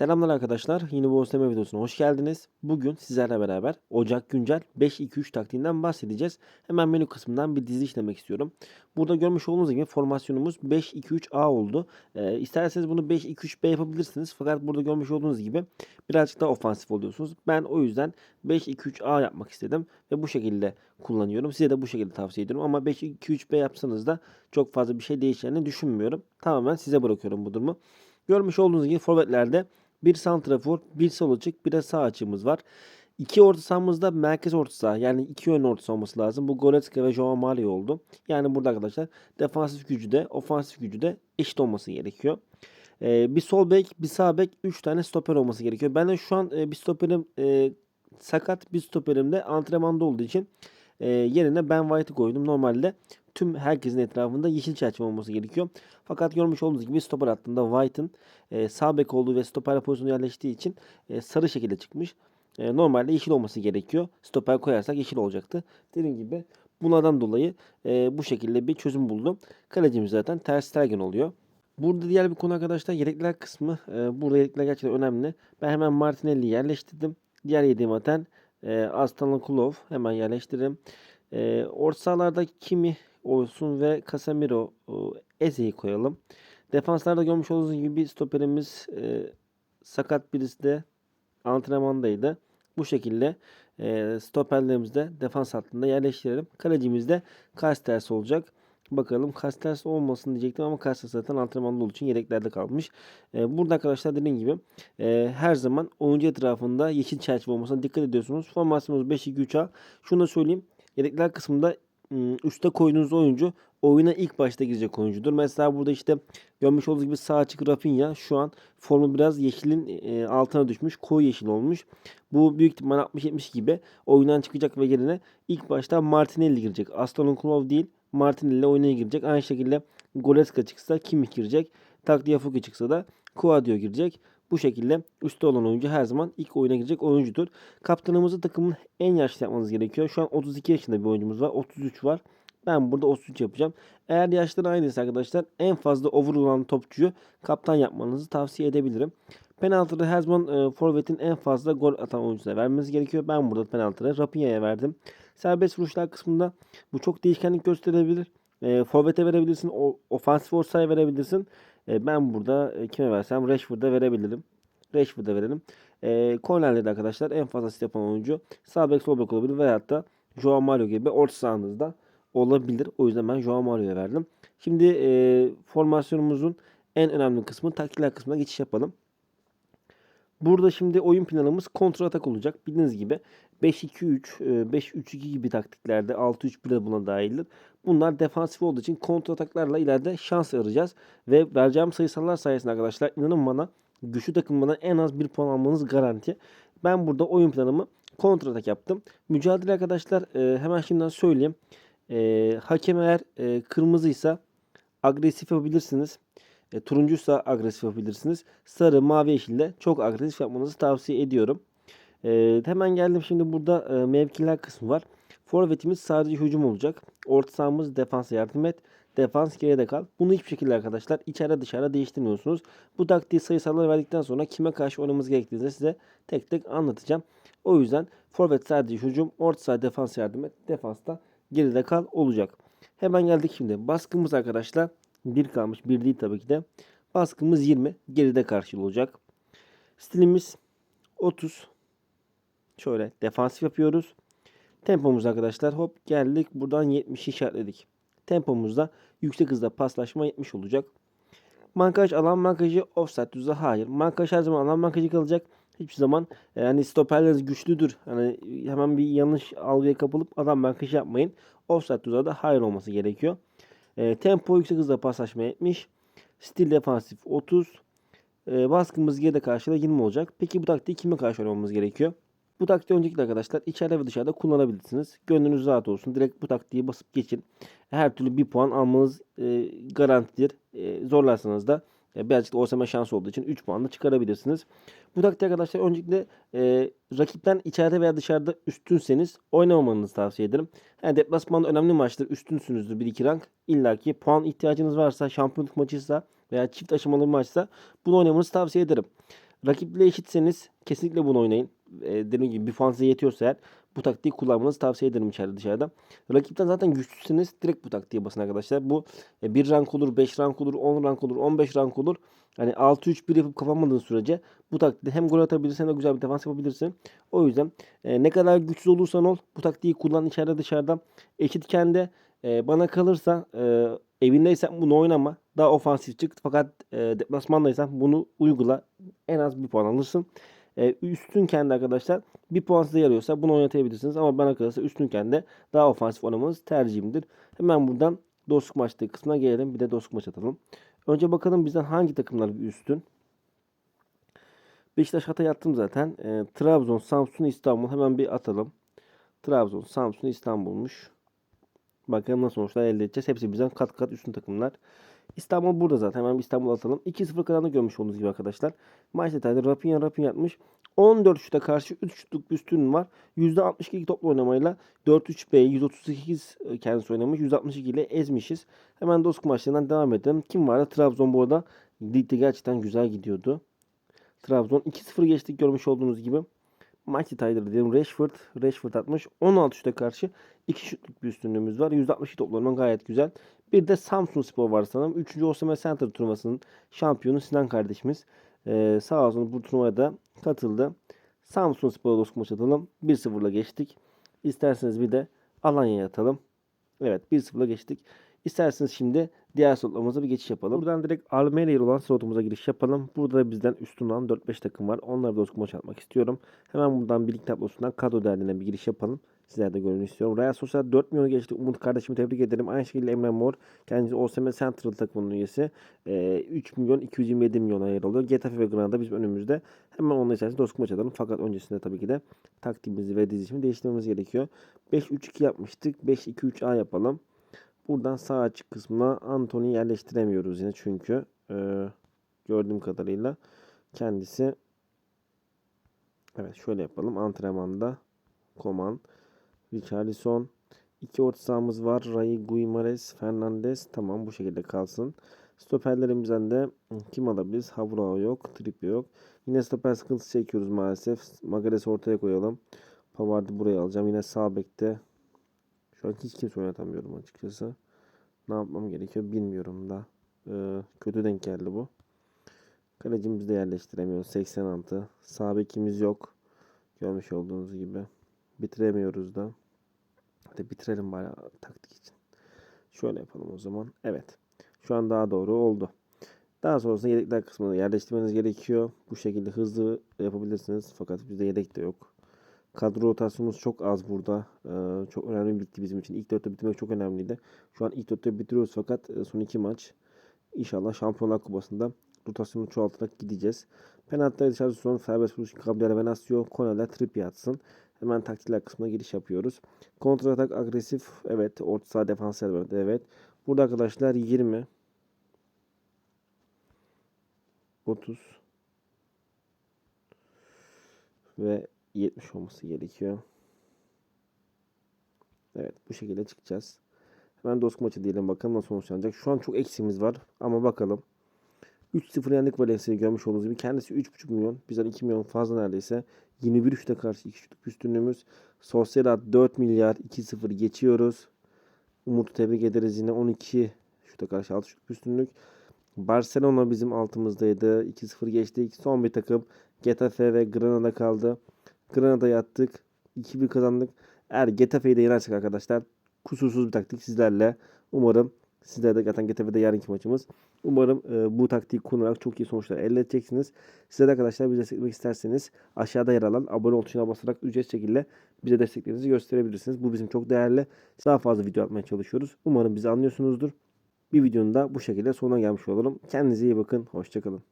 Selamlar arkadaşlar. Yeni bu OSM videosuna hoş geldiniz. Bugün sizlerle beraber Ocak Güncel 5-2-3 taktiğinden bahsedeceğiz. Hemen menü kısmından bir dizi işlemek istiyorum. Burada görmüş olduğunuz gibi formasyonumuz 5-2-3-A oldu. Ee, isterseniz bunu 5-2-3-B yapabilirsiniz. Fakat burada görmüş olduğunuz gibi birazcık daha ofansif oluyorsunuz. Ben o yüzden 5-2-3-A yapmak istedim ve bu şekilde kullanıyorum. Size de bu şekilde tavsiye ediyorum ama 5-2-3-B yapsanız da çok fazla bir şey değişeceğini düşünmüyorum. Tamamen size bırakıyorum bu durumu. Görmüş olduğunuz gibi forvetlerde bir santrafor, bir sol açık, bir de sağ açığımız var. İki orta sahamızda merkez orta saha yani iki yönlü orta saha olması lazım. Bu Goretzka ve Joao Mario oldu. Yani burada arkadaşlar defansif gücü de ofansif gücü de eşit olması gerekiyor. Ee, bir sol bek, bir sağ bek, 3 tane stoper olması gerekiyor. Ben de şu an e, bir stoperim e, sakat, bir stoperim de antrenmanda olduğu için e, yerine Ben White'ı koydum. Normalde tüm herkesin etrafında yeşil çerçeve olması gerekiyor. Fakat görmüş olduğunuz gibi stoper hattında White'ın e, sağ bek olduğu ve stoper pozisyonu yerleştiği için e, sarı şekilde çıkmış. E, normalde yeşil olması gerekiyor. Stoper koyarsak yeşil olacaktı. Dediğim gibi bunlardan dolayı e, bu şekilde bir çözüm buldum. Kalecimiz zaten Ter Stegen oluyor. Burada diğer bir konu arkadaşlar yedekler kısmı. E, burada yedekler gerçekten önemli. Ben hemen Martinelli'yi yerleştirdim. Diğer yediğim aten e, Aslanlı Kulov hemen yerleştirdim. E, orta sahalarda Kimi olsun ve Casemiro e, Eze'yi koyalım. Defanslarda görmüş olduğunuz gibi bir stoperimiz e, sakat birisi de antrenmandaydı. Bu şekilde e, stoperlerimizi de defans hattında yerleştirelim. Kalecimiz de Kasters olacak. Bakalım Kasters olmasın diyecektim ama Kasters zaten antrenmanda olduğu için yedeklerde kalmış. E, burada arkadaşlar dediğim gibi e, her zaman oyuncu etrafında yeşil çerçeve olmasına dikkat ediyorsunuz. Formasyonumuz 5-2-3'a. Şunu da söyleyeyim. Yedekler kısmında ım, üstte koyduğunuz oyuncu oyuna ilk başta girecek oyuncudur. Mesela burada işte görmüş olduğunuz gibi sağ açık Rafinha şu an formu biraz yeşilin e, altına düşmüş. Koyu yeşil olmuş. Bu büyük ihtimal 60-70 gibi oyundan çıkacak ve yerine ilk başta Martinelli girecek. Aston Kulov değil Martinelli oyuna girecek. Aynı şekilde Goretzka çıksa Kimmich girecek. Tagliafico çıksa da Kouadio girecek. Bu şekilde üstte olan oyuncu her zaman ilk oyuna girecek oyuncudur. Kaptanımızı takımın en yaşlı yapmanız gerekiyor. Şu an 32 yaşında bir oyuncumuz var. 33 var. Ben burada 33 yapacağım. Eğer yaşları aynıysa arkadaşlar en fazla over olan topçuyu kaptan yapmanızı tavsiye edebilirim. Penaltıda her zaman e, forvetin en fazla gol atan oyuncusuna vermeniz gerekiyor. Ben burada penaltıda Rafinha'ya verdim. Serbest vuruşlar kısmında bu çok değişkenlik gösterebilir. E, forvete verebilirsin. O, ofansif ortaya verebilirsin. E, ben burada e, kime versem Rashford'a verebilirim. Rashford'a verelim. E, kornerlerde arkadaşlar en fazla yapan oyuncu sağ bek sol bek olabilir veyahut da Joao Mario gibi orta sahanızda olabilir. O yüzden ben Joao Mario'ya verdim. Şimdi e, formasyonumuzun en önemli kısmı taktikler kısmına geçiş yapalım. Burada şimdi oyun planımız kontra atak olacak. Bildiğiniz gibi 5-2-3, e, 5-3-2 gibi taktiklerde 6-3-1 de buna dahildir. Bunlar defansif olduğu için kontra ataklarla ileride şans arayacağız. Ve vereceğim sayısallar sayesinde arkadaşlar inanın bana güçlü takımdan en az bir puan almanız garanti. Ben burada oyun planımı kontra atak yaptım. Mücadele arkadaşlar e, hemen şimdiden söyleyeyim. E, hakem eğer e, kırmızıysa agresif yapabilirsiniz. E, turuncuysa agresif yapabilirsiniz. Sarı, mavi, yeşille çok agresif yapmanızı tavsiye ediyorum. E, hemen geldim şimdi burada e, mevkiler kısmı var. Forvetimiz sadece hücum olacak. Orta sahamız defansa yardım et. Defans geride kal. Bunu hiçbir şekilde arkadaşlar içeride dışarıda değiştirmiyorsunuz. Bu taktiği sayısalları verdikten sonra kime karşı oynamamız gerektiğini size tek tek anlatacağım. O yüzden forvet sadece hücum, orta saha defans yardım et. Defansta geride kal olacak. Hemen geldik şimdi. Baskımız arkadaşlar 1 kalmış. 1 değil tabii ki de. Baskımız 20. Geride karşılı olacak. Stilimiz 30. Şöyle defansif yapıyoruz. Tempomuz arkadaşlar hop geldik. Buradan 70 işaretledik. Tempomuzda yüksek hızda paslaşma 70 olacak. Mankaj alan mankajı offside düzde hayır. Mankaj her zaman alan mankajı kalacak. Hiçbir zaman yani stoperleriniz güçlüdür. Hani hemen bir yanlış algıya kapılıp adam mankajı yapmayın. Offside düzde de hayır olması gerekiyor. E, tempo yüksek hızda paslaşma 70. Stil defansif 30. E, baskımız geride karşıda 20 olacak. Peki bu taktiği kime karşı oynamamız gerekiyor? Bu taktiği öncelikle arkadaşlar içeride ve dışarıda kullanabilirsiniz. Gönlünüz rahat olsun. Direkt bu taktiği basıp geçin. Her türlü bir puan almanız e, garantidir. E, zorlarsanız da e, birazcık da OSM şansı olduğu için 3 puanla çıkarabilirsiniz. Bu taktiği arkadaşlar öncelikle e, rakipten içeride veya dışarıda üstünseniz oynamamanızı tavsiye ederim. Yani deplasmanda önemli maçtır. Üstünsünüzdür 1-2 rank. İlla ki puan ihtiyacınız varsa şampiyonluk maçıysa veya çift aşamalı bir maçsa bunu oynamanızı tavsiye ederim. Rakiple eşitseniz kesinlikle bunu oynayın. E, dediğim gibi bir puan size yetiyorsa eğer bu taktiği kullanmanızı tavsiye ederim içeride dışarıda. Rakipten zaten güçlüseniz direkt bu taktiğe basın arkadaşlar. Bu e, 1 rank olur, 5 rank olur, 10 rank olur, 15 rank olur. Hani 6-3-1 yapıp kapamadığın sürece bu taktikte hem gol atabilirsin hem de güzel bir defans yapabilirsin. O yüzden e, ne kadar güçsüz olursan ol bu taktiği kullan içeride dışarıda. Eşitken de e, bana kalırsa e, evindeysen bunu oynama. Daha ofansif çık. Fakat e, deplasmandaysan bunu uygula. En az bir puan alırsın. E, üstünken de arkadaşlar bir puan size yarıyorsa bunu oynatabilirsiniz. Ama bana kalırsa üstünken de daha ofansif oynamanız tercihimdir. Hemen buradan dostluk maçları kısmına gelelim. Bir de dostluk maç atalım. Önce bakalım bizden hangi takımlar üstün. Beşiktaş hata yaptım zaten. E, Trabzon, Samsun, İstanbul hemen bir atalım. Trabzon, Samsun, İstanbul'muş. Bakalım nasıl sonuçlar elde edeceğiz. Hepsi bizden kat kat üstün takımlar. İstanbul burada zaten. Hemen İstanbul atalım. 2-0 kazandı görmüş olduğunuz gibi arkadaşlar. Maç detayları Rafinha Rafinha yapmış. 14 şuta karşı 3 şutluk bir üstün var. %62 toplu oynamayla 4-3-B 138 kendisi oynamış. 162 ile ezmişiz. Hemen Dosk maçlarından devam edelim. Kim vardı? Trabzon bu arada ligde gerçekten güzel gidiyordu. Trabzon 2-0 geçtik görmüş olduğunuz gibi. Maç detayları diyelim. Rashford, Rashford atmış. 16 şuta karşı 2 şutluk bir üstünlüğümüz var. 162 toplanan gayet güzel. Bir de Samsun Spor var sanırım. 3. Osman Center turnuvasının şampiyonu Sinan kardeşimiz. Ee, sağ olsun bu turnuvaya da katıldı. Samsun Spor'a dostluk maç atalım. 1-0'la geçtik. İsterseniz bir de Alanya'ya atalım. Evet 1-0'la geçtik. İsterseniz şimdi diğer slotlarımıza bir geçiş yapalım. Buradan direkt Almanya ile olan slotumuza giriş yapalım. Burada bizden üstün olan 4-5 takım var. Onları da dostluk maç atmak istiyorum. Hemen buradan birlik tablosundan kadro değerlerine bir giriş yapalım. Sizler de görün istiyorum. Real Sociedad 4 milyonu geçti. Umut kardeşimi tebrik ederim. Aynı şekilde Emre Mor. Kendisi OSM Central takımının üyesi. Ee, 3 milyon 227 milyon yer alıyor. Getafe ve Granada bizim önümüzde. Hemen onun içerisinde dostluk maç atalım. Fakat öncesinde tabii ki de taktiğimizi ve dizişimi değiştirmemiz gerekiyor. 5-3-2 yapmıştık. 5-2-3-A yapalım. Buradan sağ açık kısmına Anthony yerleştiremiyoruz yine çünkü e, gördüğüm kadarıyla kendisi evet şöyle yapalım antrenmanda Koman Richarlison iki orta sahamız var Ray Guimares Fernandez tamam bu şekilde kalsın. Stoperlerimizden de kim alabiliriz? Havrao yok Trippi yok. Yine stoper sıkıntısı çekiyoruz maalesef. Magares ortaya koyalım. Pavard'ı buraya alacağım. Yine sağ bekte şu an hiç kimse oynatamıyorum açıkçası. Ne yapmam gerekiyor bilmiyorum da. Ee, kötü denk geldi bu. Kalecimizi de yerleştiremiyoruz. 86. Sağ bekimiz yok. Görmüş olduğunuz gibi. Bitiremiyoruz da. Hadi bitirelim bari taktik için. Şöyle yapalım o zaman. Evet. Şu an daha doğru oldu. Daha sonrasında yedekler kısmını yerleştirmeniz gerekiyor. Bu şekilde hızlı yapabilirsiniz. Fakat bizde yedek de yok. Kadro rotasyonumuz çok az burada. Ee, çok önemli bitti bizim için. İlk dörtte bitirmek çok önemliydi. Şu an ilk dörtte bitiriyoruz fakat e, son iki maç inşallah Şampiyonlar Kupası'nda rotasyonu çoğaltarak gideceğiz. Penaltıları dışarı son serbest vuruş Gabriel Venasio, Konel'e Trippi atsın. Hemen taktikler kısmına giriş yapıyoruz. Kontra atak agresif. Evet. Orta saha defans. Evet. Burada arkadaşlar 20 30 ve 70 olması gerekiyor. Evet bu şekilde çıkacağız. Hemen dostluk maçı diyelim bakalım nasıl sonuçlanacak. Şu an çok eksiğimiz var ama bakalım. 3-0 yendik Valencia'yı görmüş olduğunuz gibi. Kendisi 3,5 milyon. Bizden 2 milyon fazla neredeyse. 21 üçte karşı 2 şutluk üstünlüğümüz. Sociedad 4 milyar 2-0 geçiyoruz. Umut'u tebrik ederiz yine 12 şuta karşı 6 şutluk üstünlük. Barcelona bizim altımızdaydı. 2-0 geçtik. Son bir takım Getafe ve Granada kaldı. Granada'ya attık. 2-1 kazandık. Eğer Getafe'yi de yenersek arkadaşlar kusursuz bir taktik sizlerle. Umarım sizler de zaten Getafe'de yarınki maçımız. Umarım e, bu taktiği kullanarak çok iyi sonuçlar elde edeceksiniz. Size de arkadaşlar bize desteklemek isterseniz aşağıda yer alan abone ol tuşuna basarak ücretsiz şekilde bize desteklerinizi gösterebilirsiniz. Bu bizim çok değerli. Daha fazla video atmaya çalışıyoruz. Umarım bizi anlıyorsunuzdur. Bir videonun da bu şekilde sonuna gelmiş olurum. Kendinize iyi bakın. Hoşçakalın.